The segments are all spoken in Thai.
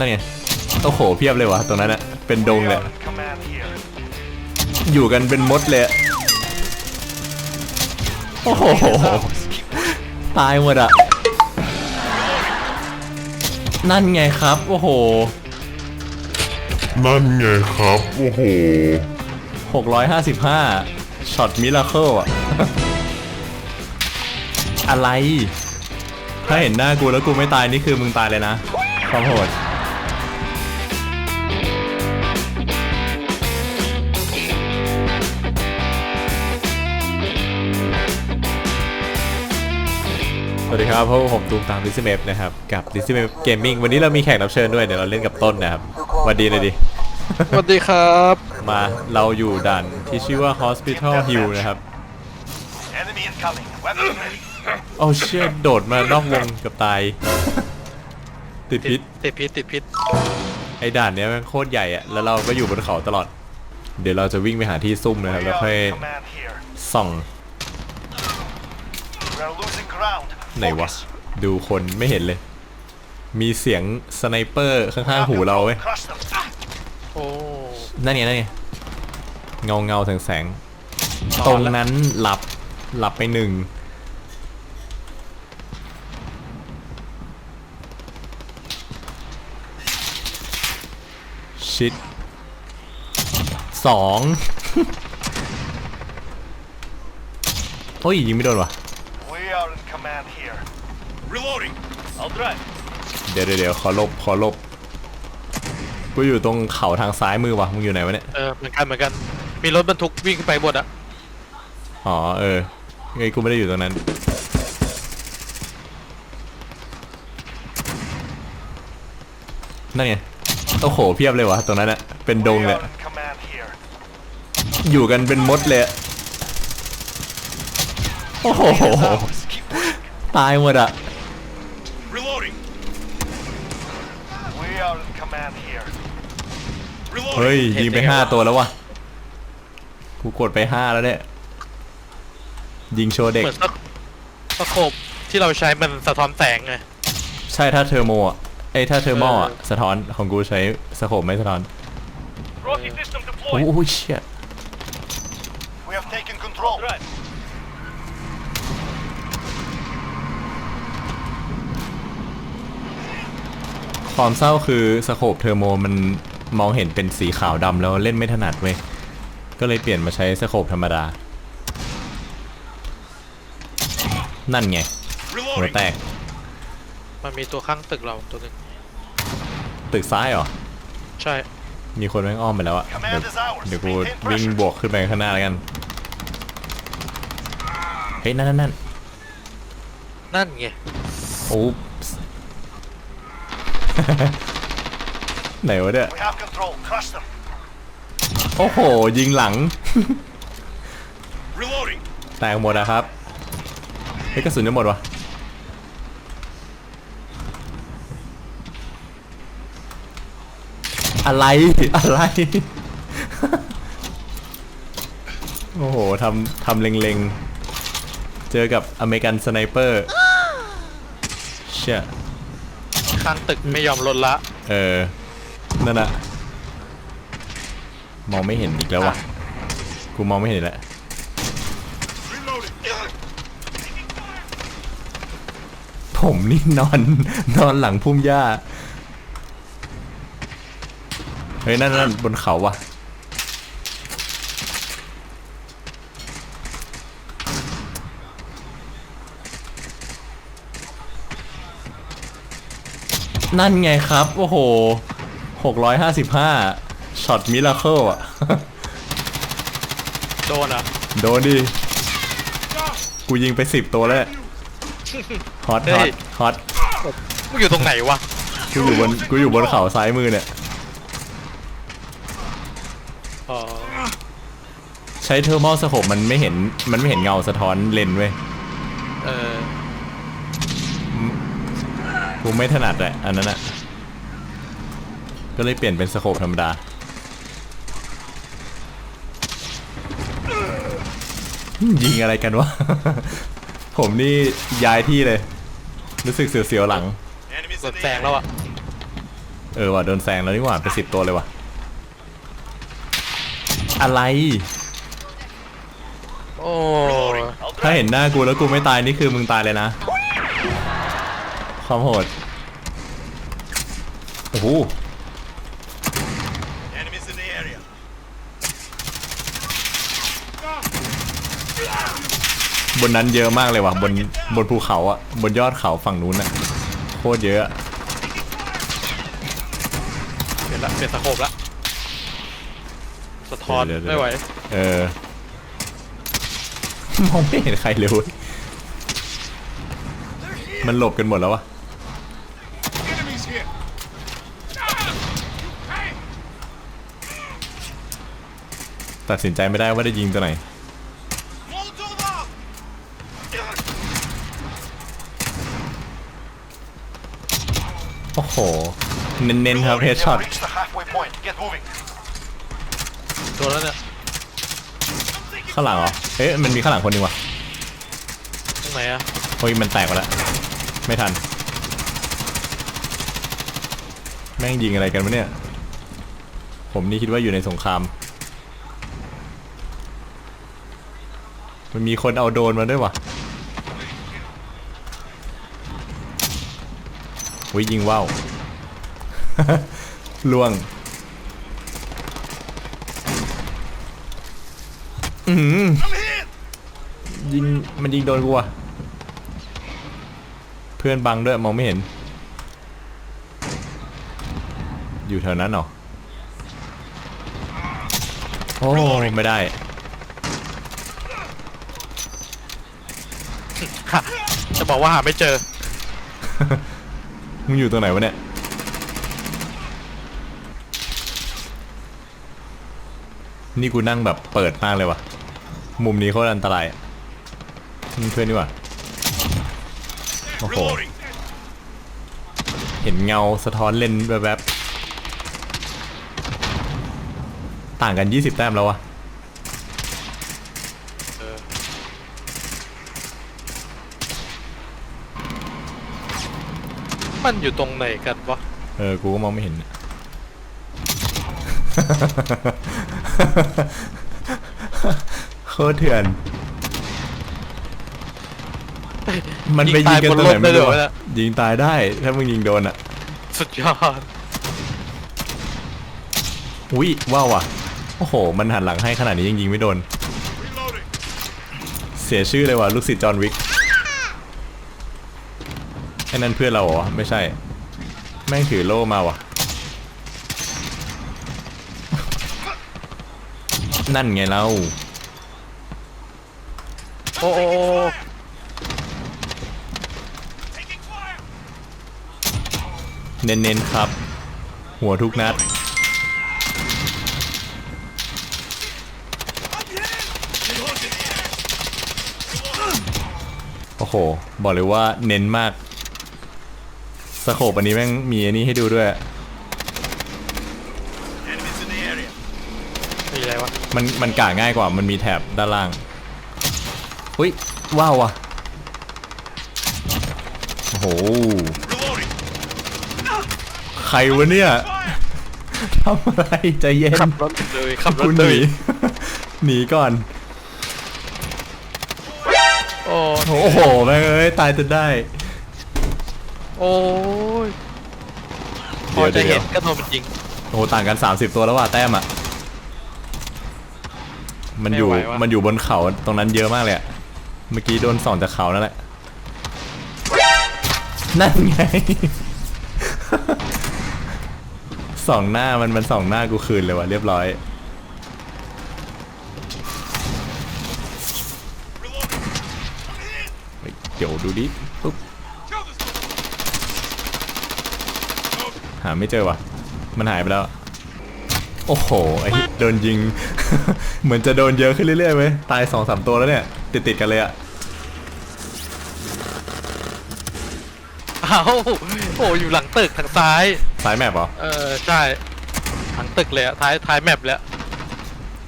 นั่นไงโอ้โหเพียบเลยวะตรงนั้นอะเป็นดงเลยอะ Command here. อยู่กันเป็นมดเลยอะโอ้โหตายหมดอะนั่นไงครับ โอ้โหนั่นไงครับ โอ้โห655ช็อตมิราเคิลอะ อะไร ถ้าเห็นหน้ากูแล้วกูไม่ตายนี่คือมึงตายเลยนะความโหด ครับพวกผมตูมตามดิซิเมฟนะครับกับดิซิเมฟเกมมิ่งวันนี้เรามีแขกรับเชิญด้วยเดี๋ยวเราเล่นกับต้นนะครับสวัสดีเลยดิสวัสดีครับ มาเราอยู่ด่านที่ชื่อว่า Hospital Hill นะครับ Enemy incoming. Weapons ready. โอ้เชี่ยโดดมานอกวงเกับตาย ติดพิษติดพิษติดพิษไอ้ด่านเนี้ยมันโคตรใหญ่อะแล้วเราก็อยู่บนเขาตลอด เดี๋ยวเราจะวิ่งไปหาที่ซุ่มนะครับ We แล้วค่อย are in command here. ส่อง We are losing ground. ไหนวะ ดูคนไม่เห็นเลย มีเสียงสไนเปอร์ข้างๆหูเราเว้ยโอ้นั่นไงนั่นไงเงาเงาแสงแสงตรงนั้นหลับหลับไปหนึ่งชิดสองโอ้ยยิงไม่โดนว่ะ command here. Reloading. I'll drive. เดี๋ยวเดี๋ยวเดี๋ยวขอลบขอลบกูอยู่ตรงเขาทางซ้ายมือว่ะมึงอยู่ไหนวะเนี่ยเออเหมือนกันเหมือนกัน มีรถบรรทุกวิ่งไปบดอะอ๋อเออไงกูไม่ได้อยู่ตรงนั้น นั่นไงโอ้โหเพียบเลยวะตรงนั้นอะเป็นดง We เลย are in command here. อยู่กันเป็นมดเลยอะโอ้โห Keep pushing. ตายหมดอะ Reloading. We are in command here. เฮ้ยยิงไปห้าตัวแล้ววะกูกดไปห้าแล้วเนี่ย ยิงโชว์เด็ก เหมือนสะสโคบที่เราใช้มันสะท้อนแสงไง ใช่ถ้าเทอร์โมอะไอ้ยถ้าเทอร์โมอะ เออ สะท้อนของกูใช้สโคปไม่สะท้อน Rocky system โอ้ deployed. โหเชี่ย We have taken control. Drive. ความเศร้าคือสโคปเทอร์โมมันมองเห็นเป็นสีขาวดำแล้วเล่นไม่ถนัดเว้ย ก็เลยเปลี่ยนมาใช้สโคปธรรมดา นั่นไง หัวแตก มันมีตัวข้างตึกเราตัวหนึ่งตึกซ้ายเหรอ ใช่ มีคนแม่งอ้อมไปแล้วอะเดี๋ยว Command is ours. เดี๋ยวกู Maintain วิ่ง pressure. บวกขึ้นไปข้างหน้าแล้วกัน เฮ้ย นั่นนั่นนั่นนั่นไง โอ้ ไหนวะเนี่ย We have control. Crush them. โอ้โห ยิงหลัง Reloading. แตกหมดอะครับเฮ้ยกระสุนจะหมดวะอะไรอะไร โอ้โหทำทำเล็งๆ เจอกับอเมริกันสไนเปอร์เชี่ย ข้างตึกไม่ยอมลดละเออ นั่นอะมองไม่เห็นอีกแล้ววะกูมองไม่เห็นแล้ว Reloading. ผมนี่นอนนอนหลังพุ่มหญ้า เฮ้ยนั่นนั่นบนเขาว่ะ นั่นไงครับ โอ้โห655ช็อตมิราเคิลอะ โดนอะโดนดิ กูยิงไปสิบตัวแล้วฮอตฮอตฮอตมึงอยู่ตรงไหนวะ กูอยู่บนกูอยู่บนเขาซ้ายมือเนี่ย อ๋อ ใช้เทอร์มอลสโคปมันไม่เห็นมันไม่เห็นเงาสะท้อนเลนส์เว้ย เออ กูไม่ถนัดแหละอันนั้นอะก็เลยเปลี่ยนเป็นสโคปธรรมดายิงอะไรกันวะ ผมนี่ย้ายที่เลย รู้สึกเสียวๆหลัง Enemies ก in ด the แสง area. แล้วอะเออว่ะโดนแซงแล้วนี่หว่าเป็นสิบตัวเลยว่ะ อะไร โอ้ ถ้าเห็นหน้ากูแล้วกูไม่ตายนี่คือมึงตายเลยนะ ความโหด โอ้โห Enemies in the area. บนนั้นเยอะมากเลยว่ะบนบนภูเขาอะบนยอดเขาฝั่งนู้นอะโคตรเยอะอะเปลี่ยนละเปลี่ยนสโคปละสะท้อนเดี๋ยวๆๆไม่ไหวเออ มองไม่เห็นใครเลยเว้ยมันหลบกันหมดแล้ววะ Enemies here. Hey! ตัดสินใจไม่ได้ว่าได้ยิงตัวไหน Molotov out! โอ้โห เน้นๆครับเฮดช็อต Reach the halfway point. Get moving. ตัวแล้วเนี่ยข้างหลังเหรอ เอ๊ะมันมีข้างหลังคนหนึงว่ะตรงไหนอะเฮ้ยมันแตกไปแล้ว ไม่ทัน แม่งยิงอะไรกันวะเนี่ย ผมนี่คิดว่าอยู่ในสงคราม มันมีคนเอาโดนมาด้วยวะวิยิงว่าวล่วง อือหือ I'm here! ยิง มันยิงโดนกูอะเพื่อนบังด้วย มองไม่เห็น อยู่แถวนั้นหรอ โอ้ ไม่ได้ จะ บอกว่าหาไม่เจอ มึงอยู่ตรงไหนวะเนี่ย นี่กูนั่งแบบเปิดมากเลยวะมุมนี้โคตรอันตรายเพื่อนดีกว่าโอ้โห เห็นเงาสะท้อนเลนแบบแบบๆต่างกัน 20 แต้มแล้ววะ เออ มันอยู่ตรงไหนกันวะเออ กูก็มองไม่เห็น โคตรเถื่อน มันไปยิงกันตรงไหนไม่รู้อะยิงตายบนรถได้เลยเหรอเนี่ยยิงตายได้ ถ้ามึงยิงโดนอะ สุดยอด อุ้ยว้าวอะ โอ้โห มันหันหลังให้ขนาดนี้ยังยิงไม่โดน Reloading. เสียชื่อเลยว่ะลูกศิษย์จอห์นวิก ไอ้นั่นเพื่อนเราเหรอไม่ใช่ แม่งถือโล่มาว่ะนั่นไงเราโอ้โอ้เน้นๆครับ หัวทุกนัด โอ้โห บอกเลยว่าเน้นมาก สโคปอันนี้แม่งมีอันนี้ให้ดูด้วย Enemies in the area. มีอะไรวะมันมันกะง่ายกว่ามันมีแถบด้านล่างอุ้ยว้าวว่ะโอ้โห Reloading. ใครวะเนี่ยทำอะไร ใจเย็นขับรถเลยขับรคุถณหเลนี ย หนีก่อน โอ้โอ้โหแม่งเอ้ย ตายจนได้ โอ้ยพอเดี๋ยวจะเห็นเดี๋ยวก็โดนมันยิง โอ้โหต่างกัน 30 ตัวแล้วว่ะแต้มอะ มันอยู่ ไม่ไหววะมันอยู่บนเขาตรงนั้นเยอะมากเลยอะเมื่อกี้โดนส่องจากเขานั่นแหละ นั่นไง ส่องหน้ามันมันส่องหน้ากูคืนเลยว่ะเรียบร้อย Reloading. I'm here. เฮ้ยเดี๋ยวดูดิปุ๊บ Kill this. หาไม่เจอว่ะ มันหายไปแล้ว โอ้โห ไอ้โดนยิง เหมือนจะโดนเยอะขึ้นเรื่อยๆไหมตายสองสามตัวแล้วเนี่ย ติดติดๆกันเลยอะอ้าวโอ้อยู่หลังตึกทางซ้าย ซ้ายแมปเหรอ เออใช่หลังตึกเลยอะท้ายท้ายแมปเลยอะ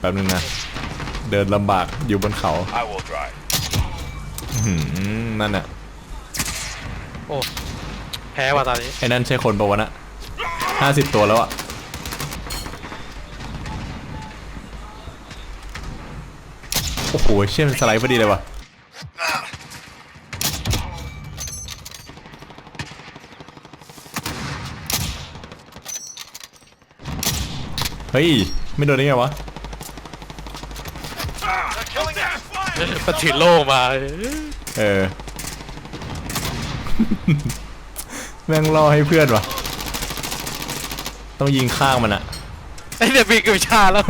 แป๊บนึงนะ เดินลำบากอยู่บนเขา I will drive. อื้อหือนั่นน่ะโอ้แพ้ว่ะตอนนี้ ไอ้นั่นใช่คนปะวะน่ะ ห้าสิบตัวแล้วอะโอ้โหเชี่ยมันสไลด์พอดีเลยวะเฮ้ย ไม่โดนได้ไงวะ They're killing us. Fire! ปฏิโล่มา เออ แม่งล่อให้เพื่อนวะ ต้องยิงข้างมันอะ ไอ้เนี่ยมีกิวชาแล้ว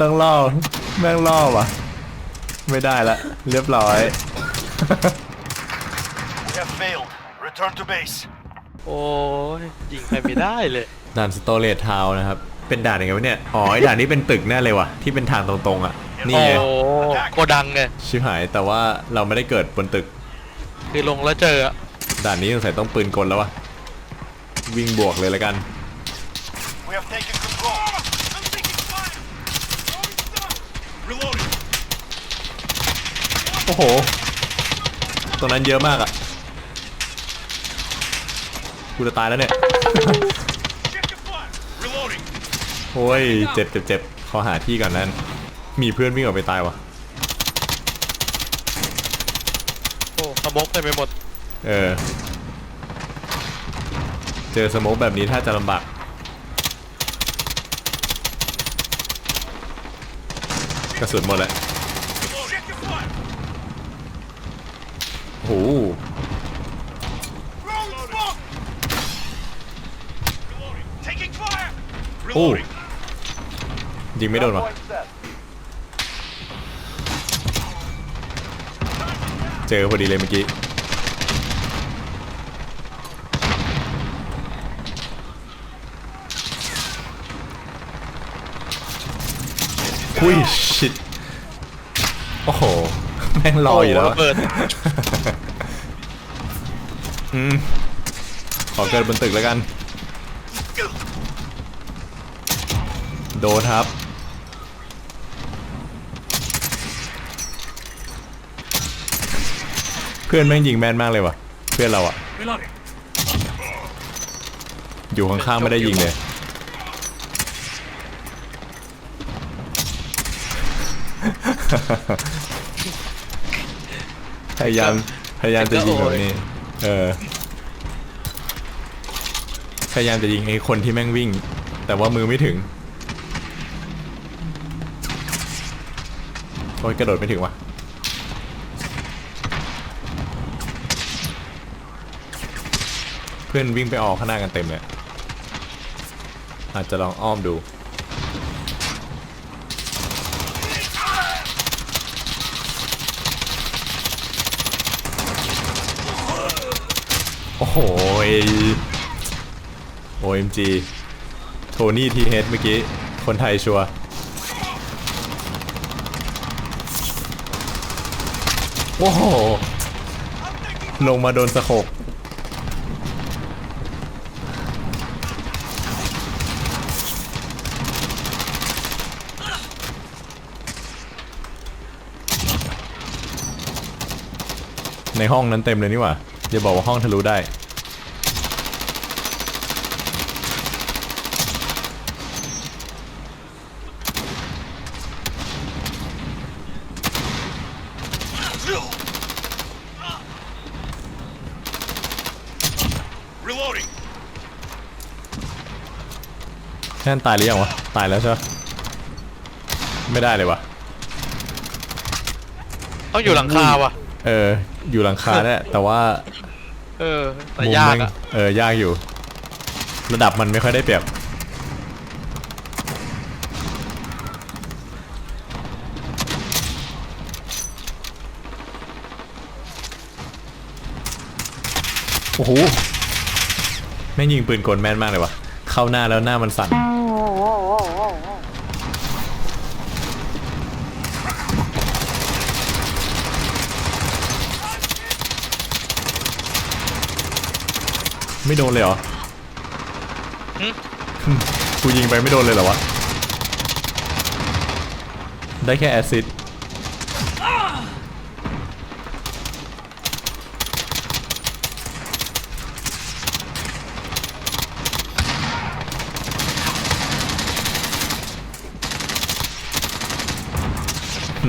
ต้องล่อแม่งล่อวะไม่ได้ละ เรียบร้อย We have failed. Return to base. โอ้ยยิงใครไม่ได้เลย ด่านสโตเลตทาวนะครับ เป็นด่านยังไงวะเนี่ย อ๋อไอด่านนี้เป็นตึกแน่เลยวะที่เป็นทางตรงๆอะ นี่โอ้ไงโกดังไงชิบหายแต่ว่าเราไม่ได้เกิดบนตึก คือลงแล้วเจออะด่านนี้สงสัยต้องปืนกลแล้ววะ วิ่งบวกเลยแล้วกัน We have taken control. I'm taking fire. Reloading. โอ้โห ตรงนั้นเยอะมากอะ กูจะตายแล้วเนี่ย Check the fire. Reloading. โอ้ย เจ็บเจ็บเจ็บขอหาที่ก่อนนั้น มีเพื่อนวิ่งออกไปตายวะโอ้สมกเต็มไปหมด เออเจอสโมกแบบนี้ถ้าจะลำบากกระสุนหมดแล้วโอ้โอ้ยิงไม่โดนวะเจอพอดีเลยเมื่อกี้ คุยชิดโอ้โห แม่งรออยู่แล้วโอ้โหระเบิดอืมขอเกิดบนตึกแล้วกัน โดนครับ เพื่อนแม่งยิงแม่นมากเลยว่ะ เพื่อนเราอะ Reloading. อยู่ข้างๆไม่ได้ยิงเลย พยายามพยายามจะยิงแบบนี้ เออ พยายามจะยิงไอ้คนที่แม่งวิ่ง แต่ว่ามือไม่ถึงโอ้ยกระโดดไม่ถึงวะเพื่อนวิ่งไปออกข้างหน้ากันเต็มเลยอาจจะลองอ้อมดู โอ้โหย OMG โทนี่ทีเฮดเมื่อกี้ คนไทยชัวโอ้โห ลงมาโดนสะโขกในห้องนั้นเต็มเลยนี่หว่า อย่าบอกว่าห้องทะลุได้ Reloading. แค่นตายหรือยังวะ ตายแล้วใช่ปะไม่ได้เลยวะ ต้องอยู่หลังคาว่ะเออ อยู่หลังคาเนี่ยแต่ว่าเออแต่มุมยากแม่งอะเออยากอยู่ ระดับมันไม่ค่อยได้เปรียบโอ้โหแม่งยิงปืนกลแม่นมากเลยวะเข้าหน้าแล้วหน้ามันสั่น ไม่โดนเลยเหรอกูยิงไปไม่โดนเลยเหรอวะ ได้แค่แอซิด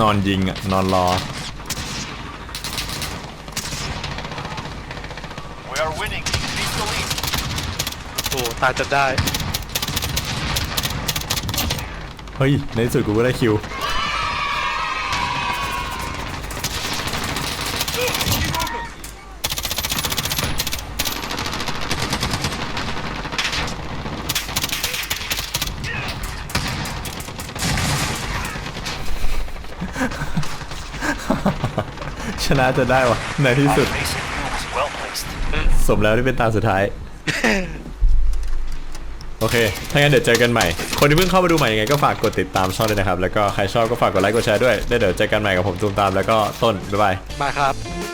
นอนยิงอะนอนรอ โอ้ตายจนได้ เฮ้ย ในที่สุดกูก็ได้คิว ชนะจะได้วะในที่สุด Our basic moves well placed. สมแล้วที่เป็นตาสุดท้าย โอเค ถ้างั้นเดี๋ยวเจอกันใหม่ คนที่เพิ่งเข้ามาดูใหม่ยังไงก็ฝากกดติดตามช่องด้วยนะครับ แล้วก็ใครชอบก็ฝากกดไลค์กดแชร์ด้วยได้เดี๋ยวเจอกันใหม่กับผมตูมตามแล้วก็ต้น บ๊ายบายมาครับ